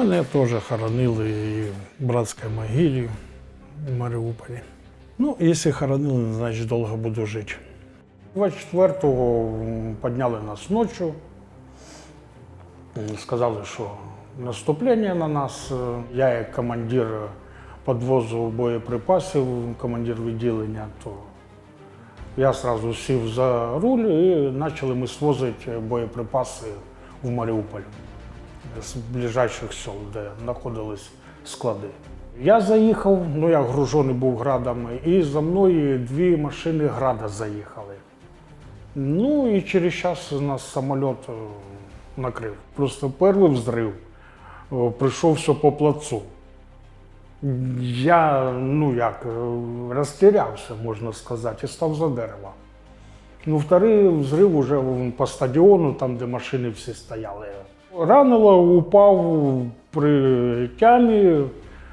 Мене теж хоронили в братській могилі в Маріуполі. Ну, якщо хоронили, значить довго буду жити. 24-го підняли нас ночі. Сказали, що наступлення на нас. Я як командир підвозу боєприпасів, командир відділення, то я одразу сів за руль і почали ми свозити боєприпаси в Маріуполь з ближайших сел, де знаходились склади. Я заїхав, ну я гружений був градами, і за мною дві машини града заїхали. Ну і через час нас самоліт е, накрив. Просто перший взрив е, прийшовся по плацу. Я, ну як, е, розтірявся, можна сказати, і став за дерево. Ну, вторий взрив уже по стадіону, там, де машини всі стояли. Ранило, упав при тямі,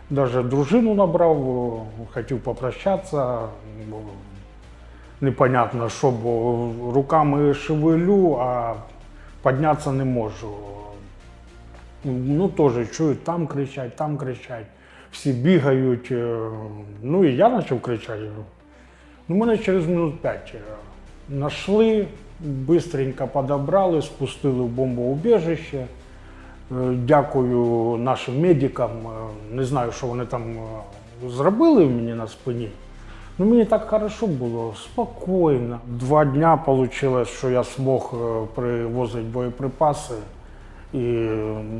навіть дружину набрав, хотів попрощатися. Непонятно, що, бо руками шевелю, а піднятися не можу. Ну, теж чую, там кричать, там кричать, всі бігають. Ну і я почав кричати. Ну, мене через минут п'ять е, знайшли, швидко подобрали, спустили в бомбоубіжище. Е, Дякую нашим медикам. Е, Не знаю, що вони там е, зробили мені на спині. Ну, мені так хорошо було, спокійно. Два дня вийшло, що я змог привозити боєприпаси. І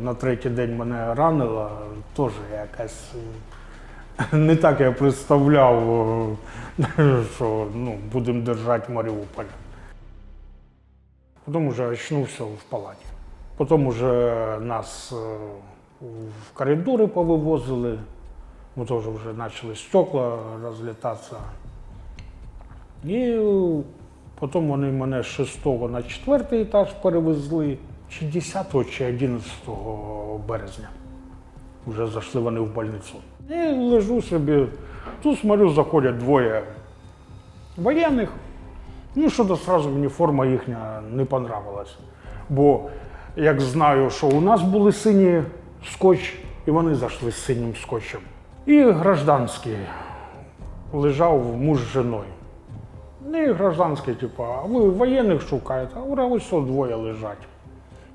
на третій день мене ранило, теж якась не так я представляв, що ну, будемо держати Маріуполь. Потім вже очнувся в палаті. Потім вже нас е, в коридори повивозили, ми теж вже почали стекла розлітатися. І потім вони мене з 6 на 4 етаж перевезли, чи 10 чи 11 березня. Вже зайшли вони в больницю. І лежу собі, тут смотрю, заходять двоє воєнних. Ну, що то сразу мені форма їхня не понравилась. Бо як знаю, що у нас були сині скотч, і вони зайшли з синім скотчем. І гражданський лежав муж з жіною. Ну, і гражданський, типу, а ви воєнних шукаєте, а ура, ось двоє лежать.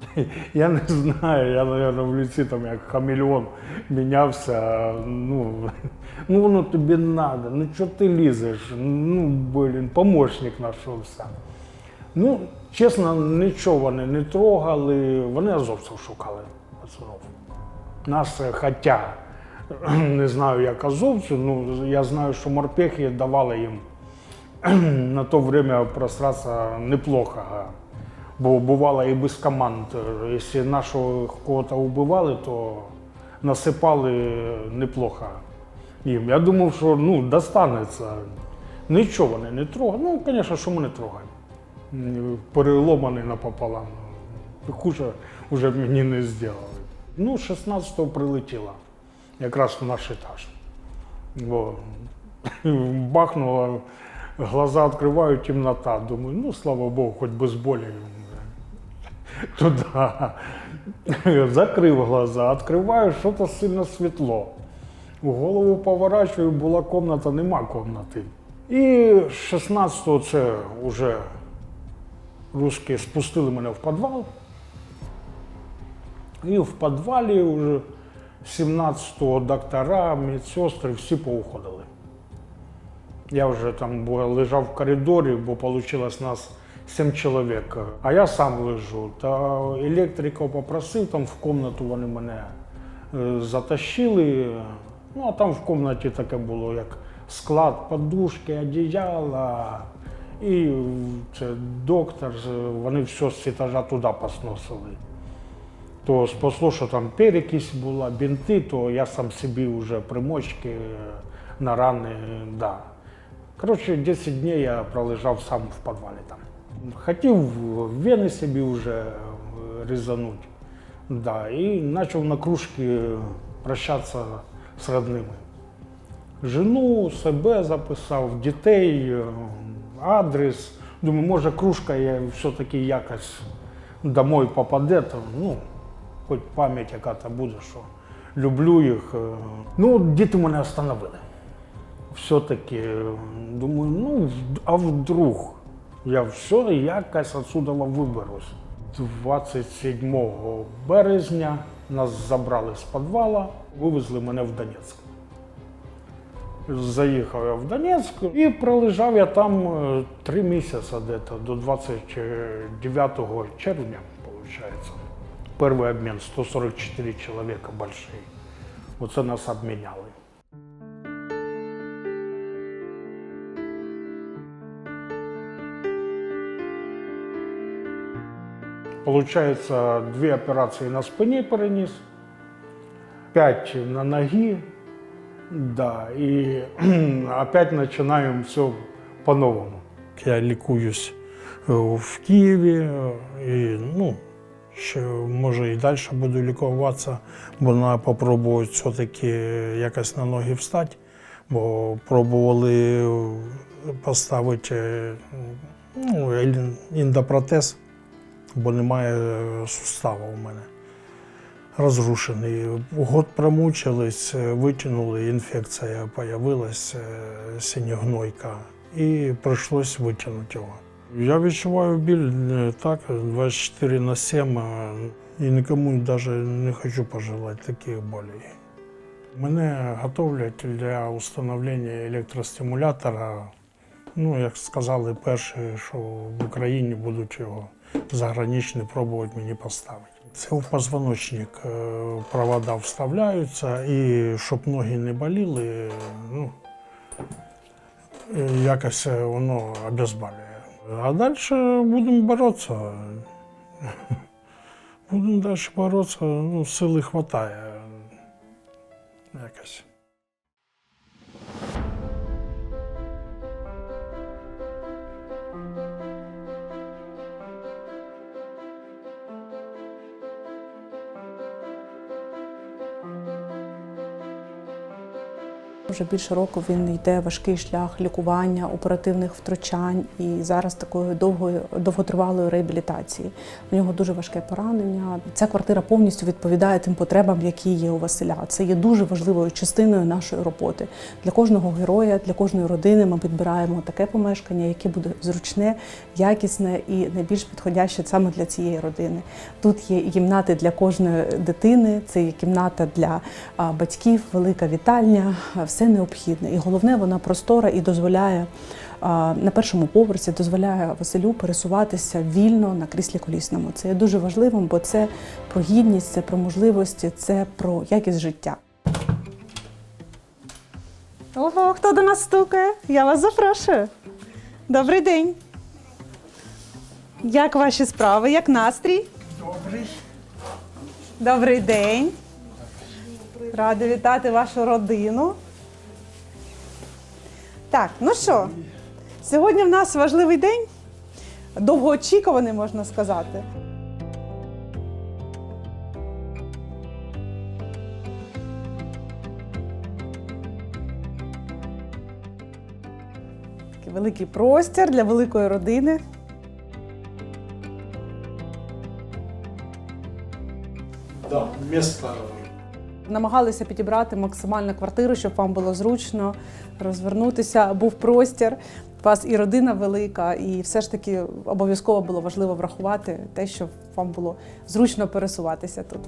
Я не знаю, я, мабуть, в ліці там як хамелеон мінявся. Ну, ну воно тобі треба, ну чого ти лізеш? Ну, блін, помощник знайшовся. Ну, чесно, нічого вони не трогали, вони азовців шукали пацанов. Нас, е, хоча не знаю, як азовці, ну я знаю, що морпехи давали їм на то время просраться неплохо. Бо бувало і без команд. Якщо нашого кого-то вбивали, то насипали неплохо їм. Я думав, що ну, достанеться. Нічого вони не трогають. Ну, звісно, що ми не трогаємо. Переломаний напополам. Хуже вже мені не зробили. Ну, 16-го прилетіло, якраз в наш етаж. Бо бахнуло, глаза відкриваю, темнота. Думаю, ну слава Богу, хоч без болі. Туда. Закрив глаза, відкриваю, що то сильно світло. У голову поворачую, була комната, нема комнати. І 16-го це вже русські спустили мене в підвал. І в підвалі вже 17-го доктора, медсестри, всі поуходили. Я вже там лежав в коридорі, бо вийшло нас 7 чоловік. А я сам лежу. Та електрика попросив, там в кімнату вони мене е, затащили. Ну, а там в кімнаті таке було, як склад, подушки, одіяла. І це доктор, вони все з етажа туди посносили. То спасло, що там перекись була, бінти, то я сам собі вже примочки е, на рани, да. Коротше, 10 днів я пролежав сам в підвалі там. Хотів вени собі вже е, різанути. Да, і почав на кружки прощатися з родними. Жену, себе записав, дітей, е, адрес. Думаю, може, кружка я все-таки якось домой попаде. То, ну, хоч пам'ять яка-то буде, що люблю їх. е. Ну, діти мене остановили. Все-таки думаю, ну, а вдруг я все якось отсюда виберусь. 27 березня нас забрали з підвала, вивезли мене в Донецьк. Заїхав я в Донецьк і пролежав я там е, три місяці десь, до 29 червня, виходить. Перший обмін 144 чоловіка больший. Оце нас обміняли. Получается, две операции на спині переніс, пять на ноги, да, и опять начинаем все по-новому. Я лікуюсь е, в Києві, е, і ну, ще може і далі буду лікуватися, бо треба спробувати все-таки якось на ноги встати, бо пробували поставити е, ну, ін- індопротез, бо немає е, суставу у мене. Розрушений. Год промучились, е, витягнули, інфекція з'явилася, синьогнойка, і прийшлось витягнути його. Я відчуваю біль е, так, 24 на 7, і нікому навіть не хочу пожелати таких болей. Мене готовлять для встановлення електростимулятора. Ну, як сказали перші, що в Україні будуть його заграничний пробувати мені поставити. Це в позвоночник е, провода вставляються, і щоб ноги не боліли, ну, е, якось воно обезболює. А далі будемо боротися. Будемо далі боротися, ну, сили вистачає. Якось. Вже більше року він йде важкий шлях лікування, оперативних втручань і зараз такої довгої довготривалої реабілітації. У нього дуже важке поранення. Ця квартира повністю відповідає тим потребам, які є у Василя. Це є дуже важливою частиною нашої роботи. Для кожного героя, для кожної родини ми підбираємо таке помешкання, яке буде зручне, якісне і найбільш підходяще саме для цієї родини. Тут є кімнати для кожної дитини, це є кімната для батьків, велика вітальня, а, все необхідне. І головне, вона простора і дозволяє на першому поверсі, дозволяє Василю пересуватися вільно на кріслі колісному. Це є дуже важливим, бо це про гідність, це про можливості, це про якість життя. Ого, хто до нас стукає? Я вас запрошую. Добрий день. Як ваші справи? Як настрій? Добрий. Добрий день. Рада вітати вашу родину. Так, ну що, сьогодні в нас важливий день, довгоочікуваний, можна сказати. Такий великий простір для великої родини. Да, место Намагалися підібрати максимально квартиру, щоб вам було зручно розвернутися, був простір. У вас і родина велика, і все ж таки обов'язково було важливо врахувати те, щоб вам було зручно пересуватися тут.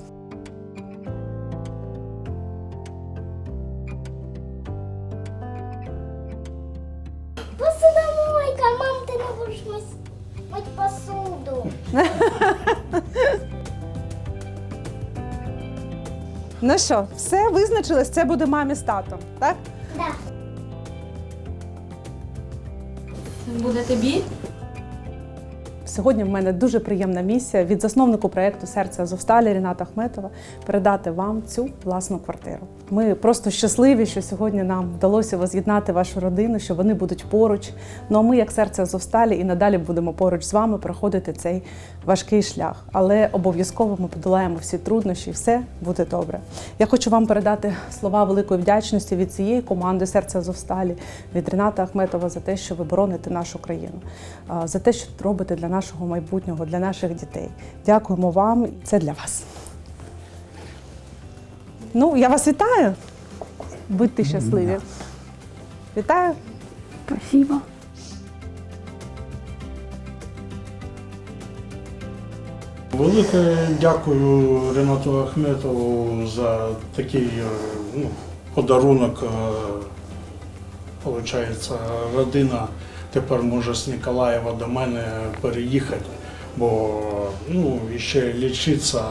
Посудомойка, мам, ты не будешь мыть, мыть посуду. Ну що, все визначилось, це буде мамі з татом, так? Да. Буде тобі? Сьогодні в мене дуже приємна місія від засновнику проєкту Серце Азовсталі Ріната Ахметова передати вам цю власну квартиру. Ми просто щасливі, що сьогодні нам вдалося воз'єднати вашу родину, що вони будуть поруч. Ну а ми, як серце Азовсталі, і надалі будемо поруч з вами проходити цей важкий шлях. Але обов'язково ми подолаємо всі труднощі, і все буде добре. Я хочу вам передати слова великої вдячності від цієї команди Серце Азовсталі, від Ріната Ахметова за те, що ви бороните нашу країну, за те, що робите для нашого майбутнього, для наших дітей. Дякуємо вам. Це для вас. Ну, я вас вітаю. Будьте щасливі. Вітаю. Спасибо. Велике дякую Ренату Ахметову за такий е, ну, подарунок. Е, Получається, родина тепер може з Ніколаєва до мене переїхати, бо ну, ще лічитися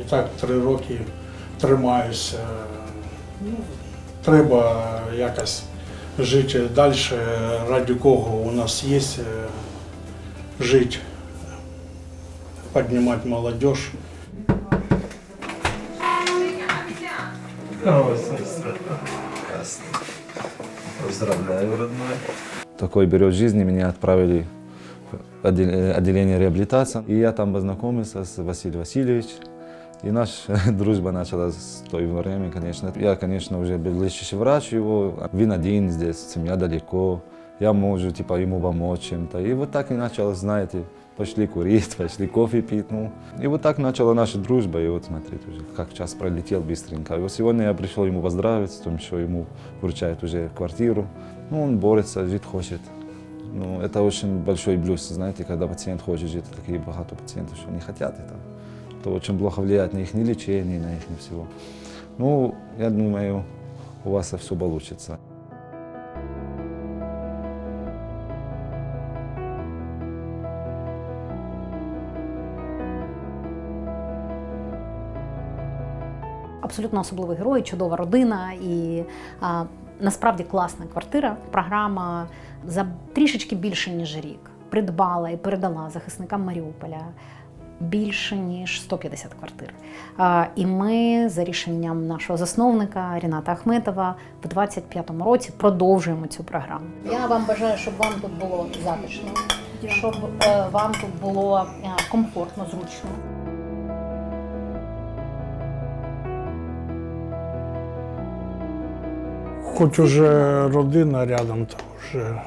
і так три роки тримаюся. Ну, треба якось жити далі, ради кого у нас є е, жити поднимать молодежь. Поздравляю, родной. Такой берет жизни меня отправили в отделение реабилитации. И я там познакомился с Василием Васильевичем. И наша дружба началась с той время, конечно. Я, конечно, уже был лечащий врач его. Вин один здесь, семья далеко. Я могу, типа, ему помочь чем-то. И вот так и началось, знаете, пошли курить, пошли кофе пить. Ну. И вот так начала наша дружба. И вот смотрите, уже как час пролетел быстренько. И вот сегодня я пришел ему поздравить тем, что ему вручают уже квартиру. Ну, он борется, жить хочет. Ну, это очень большой плюс, знаете, когда пациент хочет жить, такие богато пациентов, что не хотят это. Это очень плохо влияет на их лечение, на их всего. Ну, я думаю, у вас все получится. Абсолютно особливий герой, чудова родина і а, насправді класна квартира. Програма за трішечки більше ніж рік придбала і передала захисникам Маріуполя. Більше ніж 150 квартир. А, І ми за рішенням нашого засновника Ріната Ахметова в 25-му році продовжуємо цю програму. Я вам бажаю, щоб вам тут було затишно, щоб е, вам тут було е, комфортно, зручно. Хоч уже родина рядом, то вже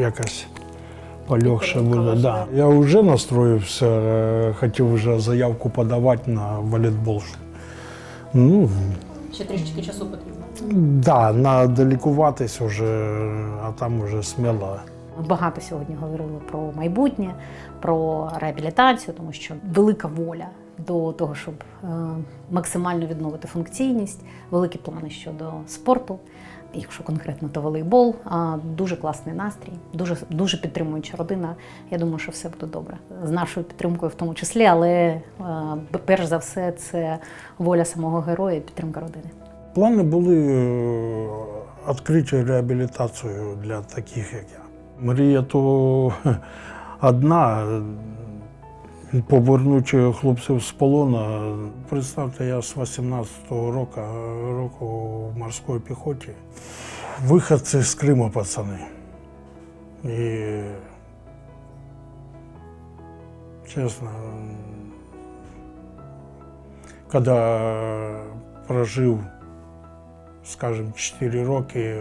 якось полегше буде. Да. Я вже настроївся, е, хотів вже заявку подавати на волейбол. Ну, Ще трішечки часу потрібно. да, треба лікуватись вже, а там вже сміло. Ми багато сьогодні говорили про майбутнє, про реабілітацію, тому що велика воля до того, щоб е, максимально відновити функційність, великі плани щодо спорту. Якщо конкретно, то волейбол, дуже класний настрій, дуже дуже підтримуюча родина. Я думаю, що все буде добре з нашою підтримкою, в тому числі, але е, перш за все, це воля самого героя і підтримка родини. Плани були е, відкрити реабілітацію для таких, як я. Мрія то одна. Повернути хлопців з полону. Представте, я з 18-го року, року в морській піхоті. Виходці з Криму, пацани. І чесно, коли прожив скажем, 4 роки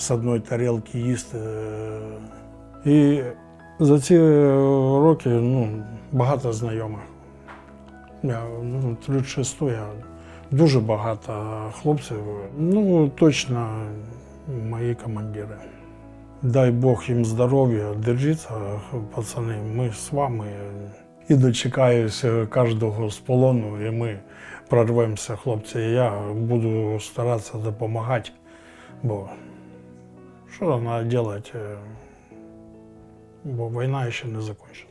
е, з одної тарілки їсти. е, І за ці роки ну, багато знайомих. Я ну, 36 я дуже багато хлопців. Ну, точно мої командири. Дай Бог їм здоров'я, держіться, пацани, ми з вами. І дочекаюся кожного з полону, і ми прорвемося, хлопці. Я буду старатися допомагати, бо що треба робити, бо війна ще не закінчилась.